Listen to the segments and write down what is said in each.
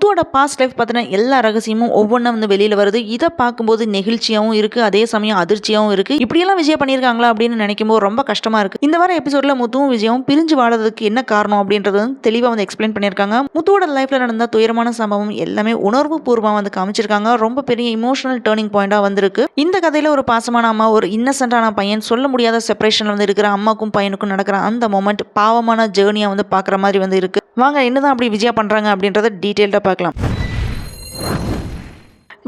முத்துவோட past life பற்றின எல்லா ரகசியமும் ஒவ்வொன்றா வந்து வெளியில் வருது. இதை பார்க்கும்போது நெகிழ்ச்சியாகவும் இருக்குது அதே சமயம் அதிர்ச்சியாகவும் இருக்குது இப்படியெல்லாம் விஜய் பண்ணியிருக்காங்களா அப்படின்னு நினைக்கும் போது ரொம்ப கஷ்டமாக இருக்குது இந்த வார எபிசோடில் முத்துவும் விஜயும் பிரிஞ்சு வாழறதுக்கு என்ன காரணம் அப்படின்றது வந்து தெளிவாக வந்து எக்ஸ்பிளைன் பண்ணியிருக்காங்க. முத்துவோட லைஃப்பில் நடந்த துயரமான சம்பவம் எல்லாமே உணர்வு பூர்வமாக வந்து காமிச்சிருக்காங்க. ரொம்ப பெரிய இமோஷனல் டேர்னிங் பாயிண்டாக வந்திருக்கு. இந்த கதையில் ஒரு பாசமான அம்மா ஒரு இன்னசென்ட்டான பையன் சொல்ல முடியாத செப்பரேஷனில் வந்து இருக்கிற அம்மாக்கும் பையனுக்கும் நடக்கிற அந்த மொமெண்ட் பாவமான ஜேர்னியாக வந்து பார்க்குற மாதிரி வந்து இருக்குது வாங்க என்னதான் அப்படி விஜயா பண்ணுறாங்க அப்படின்றத டீட்டெயில்டாக பார்க்கலாம்.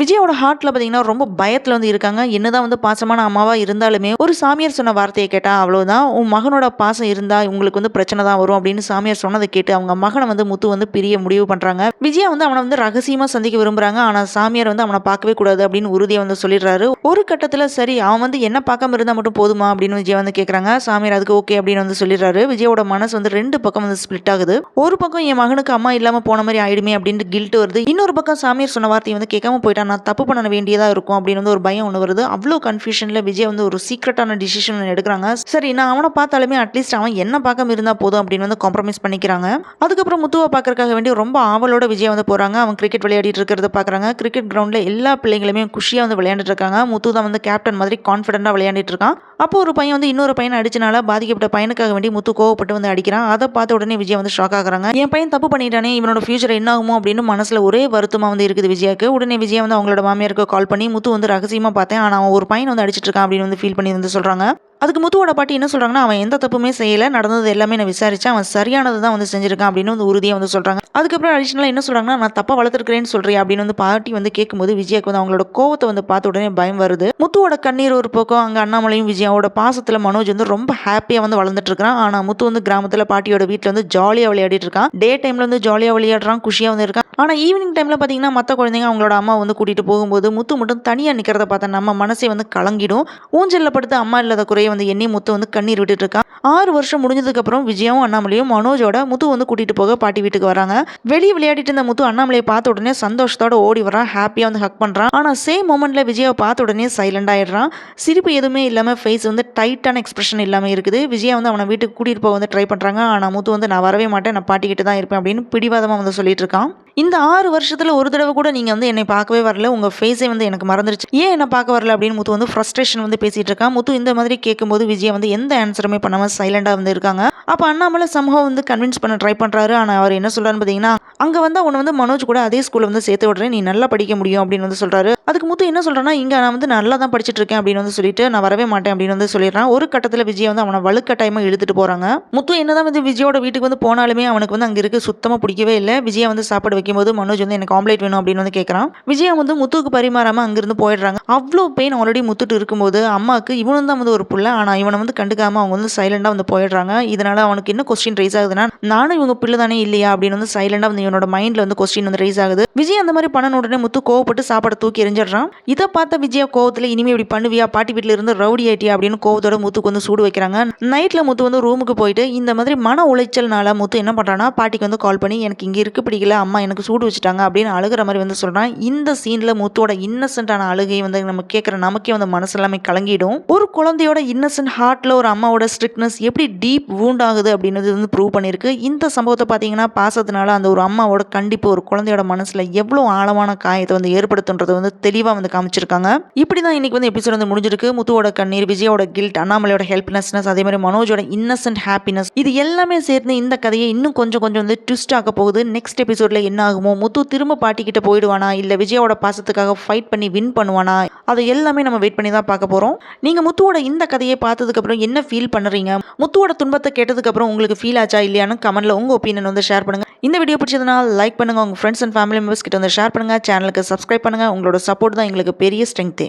விஜயோட ஹார்ட்டில் பார்த்தீங்கன்னா ரொம்ப பயத்தில் வந்து இருக்காங்க. என்னதான் வந்து பாசமான அம்மாவாக இருந்தாலுமே ஒரு சாமியார் சொன்ன வார்த்தையை கேட்டால் அவ்வளோதான் உன் மகனோட பாசம் இருந்தால் உங்களுக்கு வந்து பிரச்சனை தான் வரும் அப்படின்னு சாமியார் சொன்னதை கேட்டு அவங்க மகனை வந்து முத்து வந்து பிரிய முடிவு பண்ணுறாங்க விஜயா வந்து அவனை வந்து ரகசியமாக சந்திக்க விரும்புகிறாங்க ஆனால் சாமியார் வந்து அவனை பார்க்கவே கூடாது அப்படின்னு உறுதியை வந்து சொல்லிடுறாரு. ஒரு கட்டத்தில் சரி அவன் வந்து என்ன பார்க்காம இருந்தால் மட்டும் போதுமா அப்படின்னு விஜய் வந்து கேட்குறாங்க சாமியார் அதுக்கு ஓகே அப்படின்னு வந்து சொல்லிடுறாரு. விஜயோட மனசு வந்து ரெண்டு பக்கம் வந்து ஸ்பிளிட் ஆகுது. ஒரு பக்கம் என் மகனுக்கு அம்மா இல்லாமல் போன மாதிரி ஆயிடுமே அப்படின்னு கில்ட் வருது. இன்னொரு பக்கம் சாமியார் சொன்ன வார்த்தையை வந்து கேட்காம போயிட்டான் நான் தப்பு பண்ண வேண்டியதாக இருக்கும் அப்படின்னு வந்து ஒரு பயம் ஒன்று வருது. அவ்வளோ கன்ஃபியூஷனில் விஜய் வந்து ஒரு சீக்ரெட்டான டிசிஷன் எடுக்கிறாங்க. சரி நான் அவனை பார்த்தாலுமே அட்லீஸ்ட் அவன் என்ன பார்க்காம இருந்தால் போதும் அப்படின்னு வந்து காம்ப்ரமைஸ் பண்ணிக்கிறாங்க. அதுக்கப்புறம் முத்துவை பார்க்கறக்காக வேண்டி ரொம்ப ஆவலோட விஜய் வந்து போகிறாங்க அவன் கிரிக்கெட் விளையாடிட்டு இருக்கிறத பார்க்குறாங்க. கிரிக்கெட் கிரவுண்டில் எல்லா பிள்ளைங்களுமே குஷியாக வந்து விளையாண்டுட்டு இருக்காங்க. முத்து தான் வந்து கேப்டன் மாதிரி கான்ஃபிடென்ட்டாக விளையாண்டுட்டு இருக்கான். அப்போ ஒரு பையன் வந்து இன்னொரு பையனை அடிச்சனால பாதிக்கப்பட்ட பையனுக்காக வேண்டி முத்து கோவப்பட்டு வந்து அடிக்கிறான். அதை பார்த்த உடனே விஜய் வந்து ஷாக் ஆகுறாங்க. என் பையன் தப்பு பண்ணிட்டானே இவனோட ஃபியூச்சர் என்ன ஆகுமோ அப்படின்னு மனசில் ஒரே வருத்தமாக வந்து இருக்குது விஜயாக்கு. உடனே விஜய் வந்து அவங்களோட மாமியாருக்கு கால் பண்ணி முத்து வந்து ரகசியமாக பார்த்தேன். ஆனால் அவன் ஒரு பையன் வந்து அடிச்சிட்டு இருக்கான் அப்படின்னு வந்து ஃபீல் பண்ணி வந்து சொல்கிறாங்க அதுக்கு முத்துவோட பாட்டி என்ன சொல்கிறாங்கன்னா அவன் எந்த தப்புமே செய்யலை நடந்தது எல்லாமே நான் விசாரிச்சு அவன் சரியானது தான் வந்து செஞ்சிருக்கான் அப்படின்னு வந்து உறுதியாக வந்து சொல்கிறாங்க அதுக்கப்புறம் அடிஷனலாக என்ன சொல்கிறாங்கன்னா நான் தப்பாக வளர்த்துருக்கிறேன்னு சொல்கிறேன் அப்படின்னு வந்து பாட்டி வந்து கேட்கும்போது விஜயாக்கு வந்து அவங்களோட கோவத்தை வந்து பார்த்த உடனே பயம் வருது. முத்துவோட கண்ணீர் ஒரு பக்கம் அங்கே அண்ணாமலையும் விஜயாவோட பாசத்தில் மனோஜ் வந்து ரொம்ப ஹாப்பியாக வந்து வளர்ந்துட்டு இருக்கான் ஆனால் முத்து வந்து கிராமத்தில் பாட்டியோட வீட்டில் வந்து ஜாலியாக விளையாடிட்டு இருக்கான். டே டைமில் வந்து ஜாலியாக விளையாடுறான் குஷியாக வந்து இருக்கான். ஆனால் ஈவினிங் டைமில் பார்த்தீங்கன்னா மற்ற குழந்தைங்க அவங்களோட அம்மா வந்து கூட்டிகிட்டு போகும்போது முத்து மட்டும் தனியாக நிற்கிறத பார்த்தா நம்ம மனசே வந்து கலங்கிடும். ஊஞ்சலில் படுத்து அம்மா இல்லாத குறைய வந்து எண்ணி முத்து வந்து கண்ணீர் விட்டுட்டு இருக்கான் ஆறு வருஷம் முடிஞ்சதுக்கப்புறம் விஜயாவும் அண்ணாமலையும் மனோஜோட முத்து வந்து கூட்டிகிட்டு போக பாட்டி வீட்டுக்கு வராங்க. வெளியே விளையாடிட்டு இருந்த முத்து அண்ணாமலையை பார்த்த உடனே சந்தோஷத்தோட ஓடி வரான் ஹாப்பியாக வந்து ஹக் பண்ணுறான் ஆனால் சேம் மூமெண்ட்டில் விஜயாவை பார்த்த உடனே சைலண்ட் ஆயிடுறான். சிரிப்பு எதுவுமே இல்லாமல் ஃபேஸ் வந்து டைட்டான எக்ஸ்பிரஷன் இல்லாமல் இருக்குது. விஜயா வந்து அவனை வீட்டுக்கு கூட்டிகிட்டு போக வந்து ட்ரை பண்ணுறாங்க ஆனால் முத்து வந்து நான் வரவே மாட்டேன். நான் பாட்டிக்கிட்டு தான் இருப்பேன். அப்படின்னு பிடிவாதமாக வந்து சொல்லிட்டு இருக்கான். இந்த ஆறு வருஷத்தில் ஒரு தடவை கூட நீங்கள் வந்து என்னை பார்க்கவே வரல. உங்கள் ஃபேஸே வந்து எனக்கு மறந்துருச்சு. ஏன் என்ன பார்க்க வரல அப்படின்னு முத்து வந்து ஃப்ரஸ்ட்ரேஷன் வந்து பேசிகிட்டு இருக்கான் முத்து இந்த மாதிரி கேட்கும்போது விஜய் வந்து எந்த ஆன்சருமே பண்ணாமல் சைலண்டாக வந்து இருக்காங்க. அப்போ அண்ணாமலை சமூகம் வந்து கன்வின்ஸ் பண்ண ட்ரை பண்ணுறாரு ஆனால் அவர் என்ன சொல்றாரு பார்த்தீங்கன்னா அங்கே வந்து அவனை வந்து மனோஜ் கூட அதே ஸ்கூலில் வந்து சேர்த்து விடுறேன். நீ நல்லா படிக்க முடியும் அப்படின்னு வந்து சொல்கிறாரு அதுக்கு முத்து என்ன சொல்கிறேன்னா இங்கே நான் வந்து நல்லா தான் படிச்சுட்டு இருக்கேன் அப்படின்னு வந்து சொல்லிட்டு நான் வரவே மாட்டேன் அப்படின்னு வந்து சொல்லிடுறான். ஒரு கட்டத்தில் விஜய் வந்து அவனை வலுக்கட்டாயமாக இழுத்துட்டு போகிறாங்க முத்து என்னதான் வந்து விஜயோட வீட்டுக்கு வந்து போனாலுமே அவனுக்கு வந்து அங்கே இருக்க சுத்தமாக பிடிக்கவே இல்லை. விஜய் வந்து சாப்பாடு வைக்கும்போது மனோஜ் வந்து எனக்கு ஆம்லேட் வேணும் அப்படின்னு வந்து கேட்குறான் விஜயா வந்து முத்துக்கு பரிமாறாமல் அங்கிருந்து போயிடுறாங்க. அவ்வளோ பெயின் ஆல்ரெடி முத்துட்டு இருக்கும்போது அம்மாவுக்கு இவனும் தான் வந்து ஒரு புள்ள. ஆனால் இவனை வந்து கண்டுக்காமல் அவங்க வந்து சைலண்டாக வந்து போயிடுறாங்க. இதனால் அவனுக்கு என்ன கொஸ்டின் ரைஸ் ஆகுதுன்னா நானும் இவங்க பிள்ளை தானே இல்லையா? அப்படின்னு வந்து சைலண்டாக வந்து இவனோட மைண்டில் வந்து கொஸ்டின் வந்து ரைஸ் ஆகுது. விஜய் அந்த மாதிரி பண்ணன உடனே முத்து கோவப்பட்டு சாப்பாடை தூக்கி எரிஞ்சிடுறான் இதை பார்த்த விஜயா கோவத்தில் இனிமே இப்படி பண்ணுவியா? பாட்டி வீட்டில் இருந்து ரவுடி ஆயிட்டியா? அப்படின்னு கோவத்தோட முத்துக்கு வந்து சூடு வைக்கிறாங்க. நைட்டில் முத்து வந்து ரூமுக்கு போயிட்டு இந்த மாதிரி மன உளைச்சல்னால முத்து என்ன பண்ணுறான்னா பாட்டிக்கு வந்து கால் பண்ணி எனக்கு இங்கே இருக்க பிடிக்கல அம்மா எனக்கு சூடு வச்சுட்டாங்க அப்படின்னு அழுகிற மாதிரி வந்து சொல்கிறான் இந்த சீனில் முத்தோட இன்னசென்ட்டான அழுகை வந்து நம்ம கேட்குற நமக்கே வந்து மனசு எல்லாமே கலங்கிடும். ஒரு குழந்தையோட இன்னசென்ட் ஹார்ட்டில் ஒரு அம்மாவோட ஸ்ட்ரிக்ட்னஸ் எப்படி டீப் வூண்ட் ஆகுது அப்படின்றது வந்து ப்ரூவ் பண்ணியிருக்கு. இந்த சம்பவத்தை பார்த்தீங்கன்னா பாசத்தினால அந்த ஒரு அம்மா அம்மாவோட கண்டிப்பு ஒரு குழந்தையோட மனசில் எவ்வளோ ஆழமான காயத்தை வந்து ஏற்படுத்துன்றது வந்து தெளிவாக வந்து காமிச்சிருக்காங்க. இப்படி தான் இன்னைக்கு வந்து எபிசோட் வந்து முடிஞ்சிருக்கு. முத்துவோட கண்ணீர் விஜயோட கில்ட் அண்ணாமலையோட ஹெல்ப்லெஸ்னஸ் அதே மாதிரி மனோஜோட இன்னசென்ட் ஹாப்பினஸ் இது எல்லாமே சேர்ந்து இந்த கதையை இன்னும் கொஞ்சம் கொஞ்சம் வந்து ட்விஸ்ட் ஆக போகுது. நெக்ஸ்ட் எபிசோட்ல என்ன ஆகுமோ முத்து திரும்ப பாட்டிக்கிட்ட போயிடுவானா இல்லை விஜயோட பாசத்துக்காக ஃபைட் பண்ணி வின் பண்ணுவானா அதை எல்லாமே நம்ம வெயிட் பண்ணி தான் பார்க்க போகிறோம் நீங்கள் முத்துவோட இந்த கதையை பார்த்ததுக்கப்புறம் என்ன ஃபீல் பண்ணுறீங்க முத்துவோட துன்பத்தை கேட்டதுக்கப்புறம் உங்களுக்கு ஃபீல் ஆச்சா இல்லையான்னு கமெண்ட்ல உங்கள் ஒப்பீனியன் வந்து ஷேர் பண்ணுங்க. இந்த வீடியோ பிடிச்சதுனால் லைக் பண்ணுங்க. உங்கள் ஃப்ரெண்ட்ஸ் அண்ட் ஃபேமிலி மெம்பர்ஸ் கிட்ட வந்து ஷேர் பண்ணுங்கள் சேனலுக்கு சப்ஸ்கிரைப் பண்ணுங்க. உங்களோட சப்போர்ட் தான் எங்களுக்கு பெரிய ஸ்ட்ரென்த்தே